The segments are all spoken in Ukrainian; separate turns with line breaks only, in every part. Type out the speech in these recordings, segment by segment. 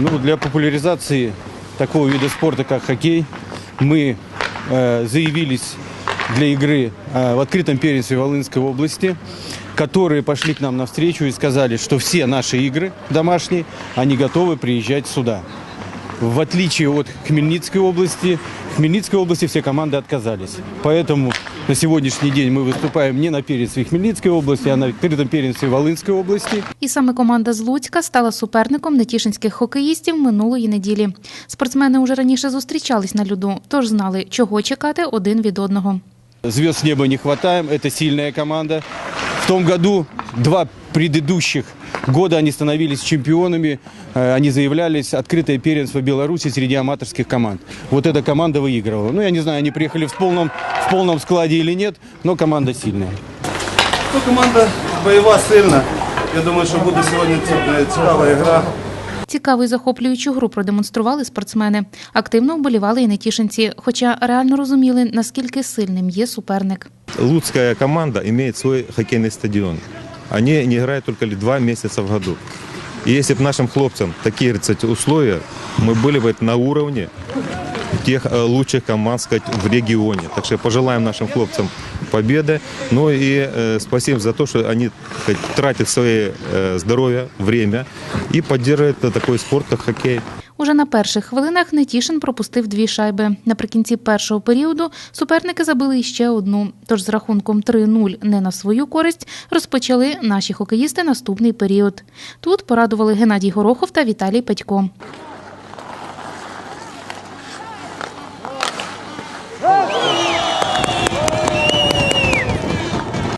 Ну, для популяризации такого вида спорта, как хоккей, мы э, заявились для игры э, в открытом первенстве Волынской области, которые пошли к нам навстречу и сказали, что все наши игры домашние, они готовы приезжать сюда. В отличие от Хмельницкой области, в Хмельницкой области все команды отказались. Поэтому на сегодняшний день мы выступаем не на первенстве Хмельницкой области, а на открытом первенстве Волынской области.
І саме команда з Луцька стала суперником нетішинських хокеїстів минулої неділі. Спортсмени уже раніше зустрічались на льоду, тож знали, чого чекати один від одного.
Звезд с неба не хватаем, это сильная команда. В том году два предыдущих года они становились чемпионами, э, они заявлялись открытое первенство Беларуси среди аматорских команд. Вот эта команда выигрывала. Ну, я не знаю, они приехали в полном, в полном складе или нет, но команда сильная.
Ну, команда бойова сильна. Я думаю, що буде сьогодні ці- цікава гра.
Цікаву і захоплюючу гру продемонстрували спортсмени. Активно вболівали і нетішинці, хоча реально розуміли, наскільки сильним є суперник.
Луцкая команда имеет свой хоккейный стадион. Они не играют только ли два месяца в году. И если бы нашим хлопцам такие говорит, кстати, условия, мы были бы на уровне тех э, лучших команд сказать, в регионе. Так что пожелаем нашим хлопцам победы. Ну и э, спасибо за то, что они так сказать, тратят свое э, здоровье, время и поддерживают э, такой спорт, как хоккей.
Уже на перших хвилинах Нетішин пропустив дві шайби. Наприкінці першого періоду суперники забили іще одну. Тож з рахунком 3-0 не на свою користь розпочали наші хокеїсти наступний період. Тут порадували Геннадій Горохов та Віталій Петько.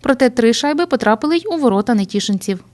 Проте три шайби потрапили й у ворота нетішинців.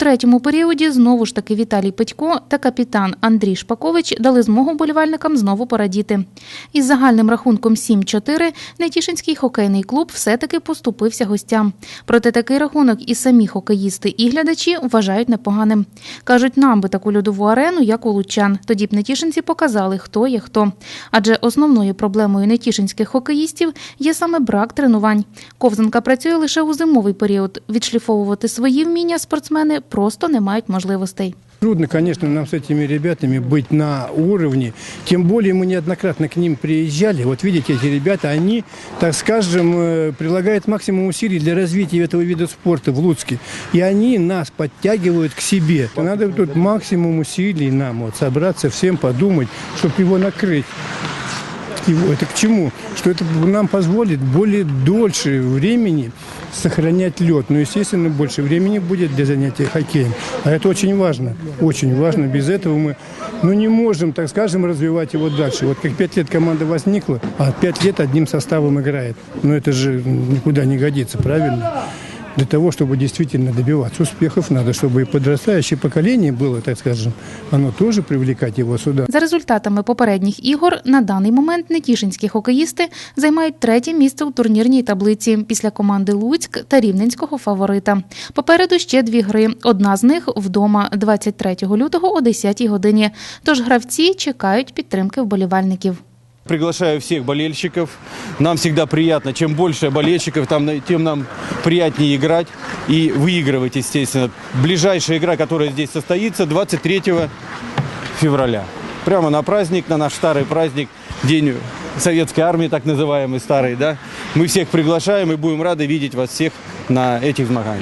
Третьому періоді знову ж таки Віталій Петько та капітан Андрій Шпакович дали змогу болівальникам знову порадіти. Із загальним рахунком 7-4 Нетішинський хокейний клуб все-таки поступився гостям. Проте такий рахунок і самі хокеїсти і глядачі вважають непоганим. Кажуть, нам би таку льодову арену, як у лучан. Тоді б нетішинці показали, хто є хто. Адже основною проблемою нетішинських хокеїстів є саме брак тренувань. Ковзанка працює лише у зимовий період. Відшліфовувати свої вміння спортсмени просто не мають можливостей.
Трудно, конечно, нам с этими ребятами быть на уровне. Тем более мы неоднократно к ним приезжали. Вот видите, эти ребята, они, так скажем, э, прилагают максимум усилий для развития этого вида спорта в Луцке. И они нас подтягивают к себе. Надо тут максимум усилий нам вот собраться, всем подумать, чтобы его накрыть. Его. Это к чему? Что это нам позволит более дольше времени сохранять лед. Но, естественно, больше времени будет для занятия хоккеем. А это очень важно. Очень важно. Без этого мы ну, не можем, так скажем, развивать его дальше. Вот как пять лет команда возникла, а пять лет одним составом играет. Но это же никуда не годится, правильно? Для того, чтобы действительно добиваться успехов, надо, чтобы и подрастающее поколение было, так скажем, оно тоже привлекать его сюда.
За результатами попередніх ігор на даний момент нетішинські хокеїсти займають третє місце у турнірній таблиці після команди Луцьк та рівненського фаворита. Попереду ще дві гри. Одна з них вдома 23 лютого о 10 годині. Тож гравці чекають підтримки вболівальників.
Приглашаю всех болельщиков. Нам всегда приятно. Чем больше болельщиков, там, тем нам приятнее играть и выигрывать, естественно. Ближайшая игра, которая здесь состоится, 23 февраля. Прямо на праздник, на наш старый праздник, День Советской Армии, так называемый старый, да. Мы всех приглашаем и будем рады видеть вас всех на этих змаганиях.